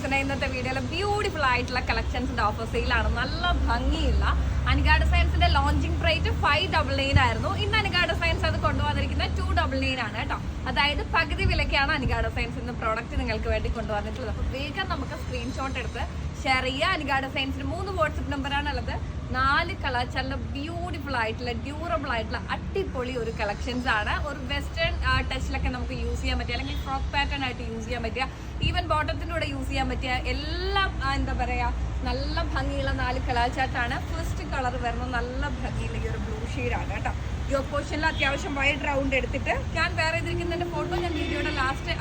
കളക്ഷൻസിന്റെ ഇന്നത്തെ വീഡിയോയിൽ ബ്യൂട്ടിഫുൾ ആയിട്ടുള്ള കളക്ഷൻസിന്റെ ഓഫർ സെയിലാണ് നല്ല ഭംഗിയുള്ള Anika ഡിസൈൻസിന്റെ launching price five double nine ആയിരുന്നു. ഇന്ന് അനികാ ഡിസൈൻസ് അത് കൊണ്ടുവന്നിരിക്കുന്നത് ടു ഡബിൾ നയൻ ആണ് കേട്ടോ. അതായത് പകുതി വിലയ്ക്കാണ് അനികാ ഡിസൈൻസ് ഇന്ന് പ്രോഡക്റ്റ് നിങ്ങൾക്ക് വേണ്ടി കൊണ്ടുവന്നിട്ടുള്ളത്. അപ്പോൾ വേഗം നമുക്ക് സ്ക്രീൻഷോട്ട് എടുത്ത് ഷെയർ ചെയ്യുക. അനികാ ഡിസൈൻസിന് മൂന്ന് വാട്സപ്പ് നമ്പറാണുള്ളത് നാല് കളർ നല്ല ബ്യൂട്ടിഫുൾ ആയിട്ടുള്ള ഡ്യൂറബിൾ ആയിട്ടുള്ള അടിപൊളി ഒരു കളക്ഷൻസ് ആണ്. ഒരു വെസ്റ്റേൺ ടച്ചിലൊക്കെ നമുക്ക് യൂസ് ചെയ്യാൻ പറ്റിയ അല്ലെങ്കിൽ ഫ്രോക്ക് പാറ്റേൺ ആയിട്ട് യൂസ് ചെയ്യാൻ പറ്റിയ ഈവൻ ബോട്ടത്തിന്റെ കൂടെ യൂസ് ചെയ്യാൻ പറ്റിയ എല്ലാം എന്താ പറയാ നല്ല ഭംഗിയുള്ള നാല് കളർ ചാർട്ടാണ് ഫസ്റ്റ് കളർ വരുന്നത് നല്ല ഭംഗിയുള്ള ഈ ഒരു ബ്ലൂ ആണ് കേട്ടോ. യോ പോർഷനിൽ അത്യാവശ്യം വൈഡ് റൗണ്ട് എടുത്തിട്ട് ഞാൻ വേറെ ഇതിരിക്കുന്നതിന്റെ ഫോട്ടോ ഞാൻ വീഡിയോയുടെ ലാസ്റ്റ്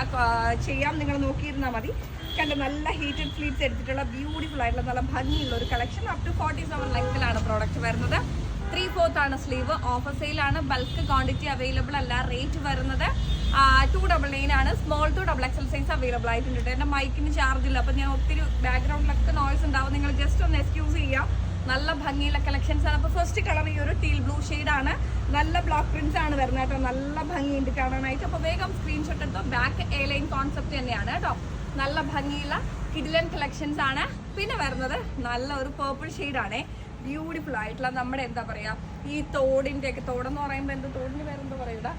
ചെയ്യാം. നിങ്ങൾ നോക്കിയിരുന്നാൽ മതി. കണ്ട നല്ല ഹീറ്റഡ് ഫ്ലീറ്റ്സ് എടുത്തിട്ടുള്ള ബ്യൂട്ടിഫുൾ ആയിട്ടുള്ള നല്ല ഭംഗിയുള്ള ഒരു collection up to forty seven ലെങ്ത്തിലാണ് product വരുന്നത്. ത്രീ ഫോർത്ത് ആണ് സ്ലീവ്. ഓഫർ സെയിലാണ് ബൾക്ക് ക്വാണ്ടിറ്റി അവൈലബിൾ അല്ല. റേറ്റ് വരുന്നത് ടു ഡബിൾ നയൻ ആണ്. Small to double XL size available ആയിട്ടുണ്ട് കേട്ടോ. എന്റെ മൈക്കിന് ചാർജ് ഇല്ല. അപ്പം ഞാൻ ഒത്തിരി ബാക്ക്ഗ്രൗണ്ടിലൊക്കെ നോയ്സ് ഉണ്ടാവും. നിങ്ങൾ ജസ്റ്റ് ഒന്ന് എക്സ്ക്യൂസ് ചെയ്യാം. നല്ല ഭംഗിയുള്ള കളക്ഷൻസ് ആണ്. അപ്പോൾ ഫസ്റ്റ് കളർ ഈ ഒരു ടീൽ ബ്ലൂ ആണ്. നല്ല ബ്ലോക്ക് പ്രിന്റ്സ് ആണ് വരുന്നത് കേട്ടോ. നല്ല ഭംഗിയുണ്ട് കാണാനായിട്ട്. അപ്പോൾ വേഗം സ്ക്രീൻഷോട്ട് എടുത്തോ. ബാക്ക് എ ലൈൻ കോൺസെപ്റ്റ് തന്നെയാണ് കേട്ടോ. നല്ല ഭംഗിയുള്ള കിഡിലൻ കളക്ഷൻസ് ആണ്. പിന്നെ വരുന്നത് നല്ല ഒരു പേർപ്പിൾ ആണ്. ബ്യൂട്ടിഫുൾ ആയിട്ടുള്ള നമ്മുടെ എന്താ പറയാ ഈ തോടിന്റെ ഒക്കെ തോടെന്ന് പറയുമ്പോൾ എന്താ തോടിന്റെ പേരെന്താ പറയുക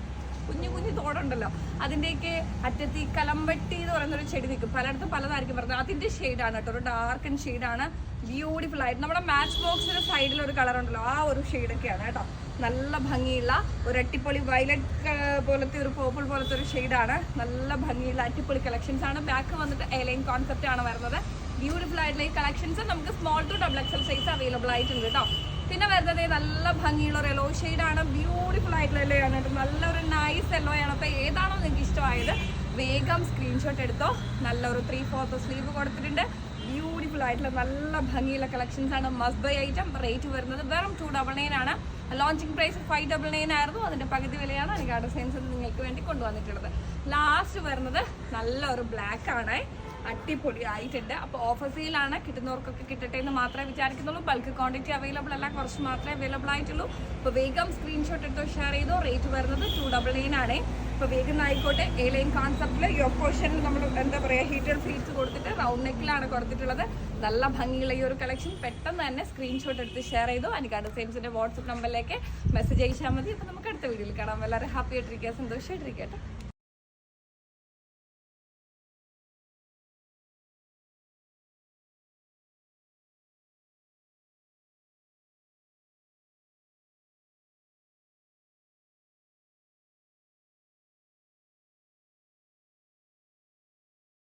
കുഞ്ഞു കുഞ്ഞു തോടുണ്ടല്ലോ. അതിന്റെയൊക്കെ അറ്റത്ത് ഈ കലമ്പട്ടി എന്ന് പറയുന്ന ഒരു ചെടി നിൽക്കും. പലയിടത്തും പലതായിരിക്കും പറഞ്ഞത്. അതിന്റെ ഷെയ്ഡാണ് കേട്ടോ. ഒരു ഡാർക്ക് ആൻഡ് ഷെയ്ഡാണ് ബ്യൂട്ടിഫുൾ ആയിട്ട്. നമ്മുടെ മാച്ച് ബോക്സിന്റെ സൈഡിൽ ഒരു കളർ ഉണ്ടല്ലോ. ആ ഒരു ഷെയ്ഡൊക്കെയാണ് കേട്ടോ. നല്ല ഭംഗിയുള്ള ഒരു അട്ടിപ്പൊളി വയലറ്റ് പോലത്തെ ഒരു പേർപ്പിൾ പോലത്തെ ഒരു ഷെയ്ഡാണ് നല്ല ഭംഗിയുള്ള അട്ടിപ്പൊളി കളക്ഷൻസ് ആണ്. ബാക്ക് വന്നിട്ട് എലൈൻ കോൺസെപ്റ്റ് ആണ് വരുന്നത്. ബ്യൂട്ടിഫുൾ ആയിട്ടുള്ള ഈ കളക്ഷൻസ് നമുക്ക് small to double XL size available ആയിട്ടുണ്ട് കേട്ടോ പിന്നെ വരുന്നത് നല്ല ഭംഗിയുള്ള ഒരു യെല്ലോ ആണ്. ബ്യൂട്ടിഫുൾ ആയിട്ടുള്ള യെല്ലോ ആണ്. നല്ലൊരു നൈസ് യെല്ലോ ആണ്. അപ്പോൾ ഏതാണോ നിങ്ങൾക്ക് ഇഷ്ടമായത് വേഗം സ്ക്രീൻഷോട്ട് എടുത്തോ. നല്ലൊരു ത്രീ ഫോർത്ത് സ്ലീവ് കൊടുത്തിട്ടുണ്ട്. ബ്യൂട്ടിഫുൾ ആയിട്ടുള്ള നല്ല ഭംഗിയുള്ള കളക്ഷൻസ് ആണ്. മസ്റ്റ് ബൈ ഐറ്റം റേറ്റ് വരുന്നത് വെറും ടു ഡബിൾ നയൻ ആണ്. Launching price five double nine ആയിരുന്നു. അതിന്റെ പകുതി വിലയാണ് എനിക്ക് ഡിസൈൻസ് നിങ്ങൾക്ക് വേണ്ടി കൊണ്ടുവന്നിട്ടുള്ളത്. ലാസ്റ്റ് വരുന്നത് നല്ലൊരു ബ്ലാക്ക് ആണ്. അടിപൊളി ആയിട്ടുണ്ട് അപ്പോൾ ഓഫർ കിട്ടുന്നവർക്കൊക്കെ കിട്ടട്ടെ എന്ന് മാത്രമേ വിചാരിക്കുന്നുള്ളൂ. ബൾക്ക് ക്വാണ്ടിറ്റി അവൈലബിൾ അല്ല. കുറച്ച് മാത്രമേ അവൈലബിൾ ആയിട്ടുള്ളൂ. അപ്പോൾ വേഗം സ്ക്രീൻഷോട്ട് എടുത്തോ ഷെയർ ചെയ്തോ. റേറ്റ് വരുന്നത് ടു ഡബിൾ നയൻ ആണ്. ഇപ്പോൾ വേഗം ആയിക്കോട്ടെ. എ ലൈൻ കോൺസെപ്റ്റിൽ യോ പോർഷനിൽ നമ്മൾ എന്താ പറയുക ഹീറ്റഡ് ഫീറ്റ്സ് കൊടുത്തിട്ട് റൗണ്ട് നെക്കിലാണ് കൊടുത്തിട്ടുള്ളത്. നല്ല ഭംഗിയുള്ള ഈ ഒരു കളക്ഷൻ പെട്ടെന്ന് തന്നെ സ്ക്രീൻഷോട്ട് എടുത്ത് ഷെയർ ചെയ്തു. അനിക്കാ സെയിംസിന്റെ വാട്സപ്പ് നമ്പറിലേക്ക് മെസ്സേജ് അയച്ചാൽ മതി. അപ്പോൾ നമുക്ക് അടുത്ത വീഡിയോയിൽ കാണാം. എല്ലാവരും ഹാപ്പി ആയിട്ടിരിക്കുക സന്തോഷമായിട്ടിരിക്കട്ടെ